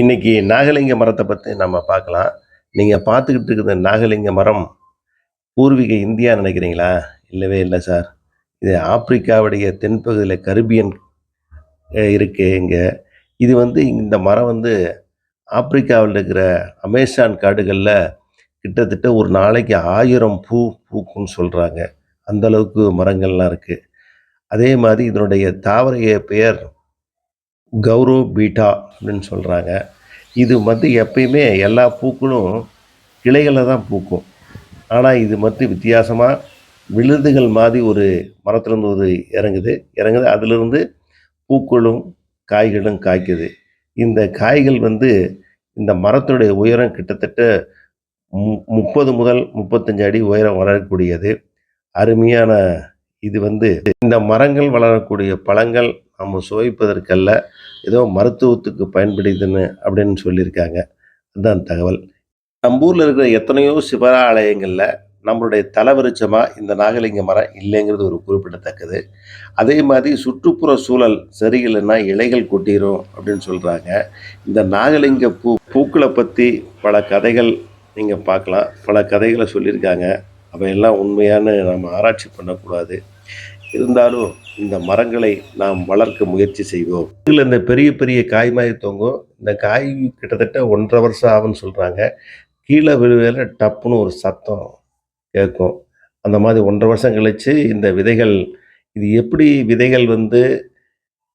இன்னைக்கு நாகலிங்க மரத்தை பற்றி நம்ம பார்க்கலாம். நீங்கள் பார்த்துக்கிட்டு இருக்கிற நாகலிங்க மரம் பூர்வீக இந்தியா நினைக்கிறீங்களா? இல்லவே இல்லை சார். இது ஆப்பிரிக்காவுடைய தென்பகுதியில் கரிபியன் இருக்குது இங்கே. இது வந்து இந்த மரம் வந்து ஆப்பிரிக்காவில் இருக்கிற அமேசான் காடுகளில் கிட்டத்தட்ட ஒரு நாளைக்கு ஆயிரம் பூ பூக்கும்னு சொல்கிறாங்க அந்தளவுக்கு மரங்கள்லாம் இருக்குது அதே மாதிரி இதனுடைய தாவரைய பெயர் கௌரவ பீட்டா அப்படின்னு சொல்கிறாங்க இது வந்து எப்பயுமே எல்லா பூக்களும் கிளைகளில் தான் பூக்கும். ஆனால் இது மட்டும் வித்தியாசமாக விழுதுகள் மாதிரி ஒரு மரத்துலேருந்து ஒரு இறங்குது. இறங்குது அதிலிருந்து பூக்களும் காய்களும் காய்க்குது. இந்த காய்கள் வந்து இந்த மரத்துடைய உயரம் கிட்டத்தட்ட மு முப்பது முதல் முப்பத்தஞ்சு அடி உயரம் வளரக்கூடியது. அருமையான இது வந்து இந்த மரங்கள் வளரக்கூடிய பழங்கள் நம்ம சுவைப்பதற்கல்ல ஏதோ மருத்துவத்துக்கு பயன்படுதுன்னு அப்படின்னு சொல்லியிருக்காங்க. அதுதான் தகவல். நம்ம ஊரில் இருக்கிற எத்தனையோ சிவராலயங்களில் நம்மளுடைய தலவிருச்சமாக இந்த நாகலிங்க மரம் இல்லைங்கிறது ஒரு குறிப்பிடத்தக்கது. அதே மாதிரி சுற்றுப்புற சூழல் சரியில்லைன்னா இலைகள் கொட்டிரும் அப்படின்னு சொல்கிறாங்க இந்த நாகலிங்க பூ பூக்களை பற்றி பல கதைகள் நீங்கள் பார்க்கலாம். பல கதைகளை சொல்லியிருக்காங்க. அவையெல்லாம் உண்மையான நம்ம ஆராய்ச்சி பண்ணக்கூடாது. இருந்தாலும் இந்த மரங்களை நாம் வளர்க்க முயற்சி செய்வோம். இதில் இந்த பெரிய பெரிய காய் மாதிரி தொங்கும். இந்த காய் கிட்டத்தட்ட ஒன்றரை வருஷம் ஆகும்னு சொல்கிறாங்க கீழே விழுவேல டப்புன்னு ஒரு சத்தம் கேட்கும். அந்த மாதிரி ஒன்றரை வருஷம் கழித்து இந்த விதைகள் இது எப்படி விதைகள் வந்து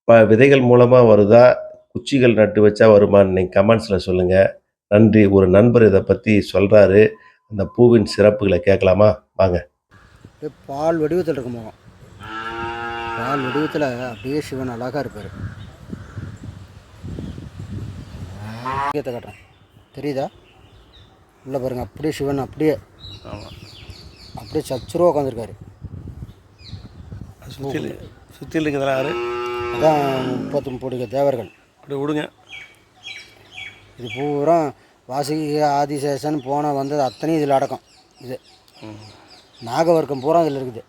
ப விதைகள் மூலமாக வருதா? குச்சிகள் நட்டு வச்சா வருமான்னு நீங்கள் கமெண்ட்ஸில் சொல்லுங்கள் நன்றி. ஒரு நண்பர் இதை பற்றி சொல்கிறாரு அந்த பூவின் சிறப்புகளை கேட்கலாமா? வாங்க. பால் வடிவத்தில் இருக்கும்? பால் வடிவத்தில் அப்படியே சிவன் அழகாக இருப்பார். லிங்கத்தை காட்டுறேன். தெரியுதா? உள்ள பாருங்க அப்படியே சிவன் அப்படியே அப்படியே சச்சுருவா உட்காந்துருக்காரு சுற்றில் சுற்றில் இருக்கிறதா யாரு? அதான் முப்பத்தி முப்பது தேவர்கள். அப்படி விடுங்க. இது பூரா வாசுகி ஆதிசேஷன் போன வந்தது அத்தனையும் இதில் அடக்கம். இது நாகவர்க்கம் பூரா இதில் இருக்குது.